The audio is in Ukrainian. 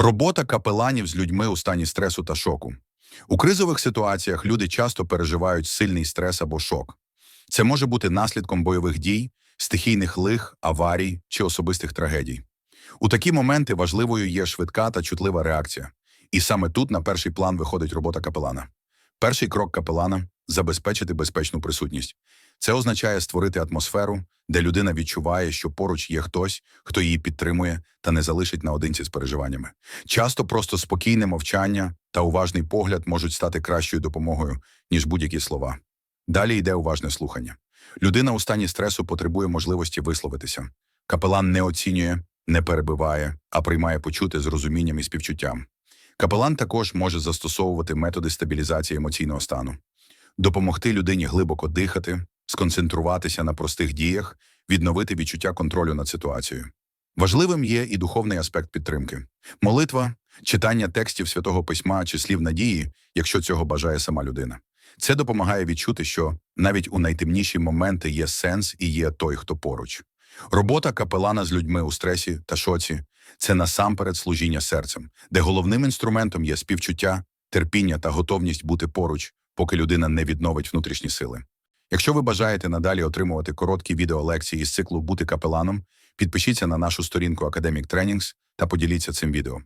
Робота капеланів з людьми у стані стресу та шоку. У кризових ситуаціях люди часто переживають сильний стрес або шок. Це може бути наслідком бойових дій, стихійних лих, аварій чи особистих трагедій. У такі моменти важливою є швидка та чутлива реакція. І саме тут на перший план виходить робота капелана. Перший крок капелана забезпечити безпечну присутність. Це означає створити атмосферу, де людина відчуває, що поруч є хтось, хто її підтримує та не залишить наодинці з переживаннями. Часто просто спокійне мовчання та уважний погляд можуть стати кращою допомогою, ніж будь-які слова. Далі йде уважне слухання. Людина у стані стресу потребує можливості висловитися. Капелан не оцінює, не перебиває, а приймає почути з розумінням і співчуттям. Капелан також може застосовувати методи стабілізації емоційного стану, допомогти людині глибоко дихати, сконцентруватися на простих діях, відновити відчуття контролю над ситуацією. Важливим є і духовний аспект підтримки. Молитва, читання текстів святого письма чи слів надії, якщо цього бажає сама людина. Це допомагає відчути, що навіть у найтемніші моменти є сенс і є той, хто поруч. Робота капелана з людьми у стресі та шоці це насамперед служіння серцем, де головним інструментом є співчуття, терпіння та готовність бути поруч, поки людина не відновить внутрішні сили. Якщо ви бажаєте надалі отримувати короткі відеолекції із циклу Бути капеланом, підпишіться на нашу сторінку Academic Trainings та поділіться цим відео.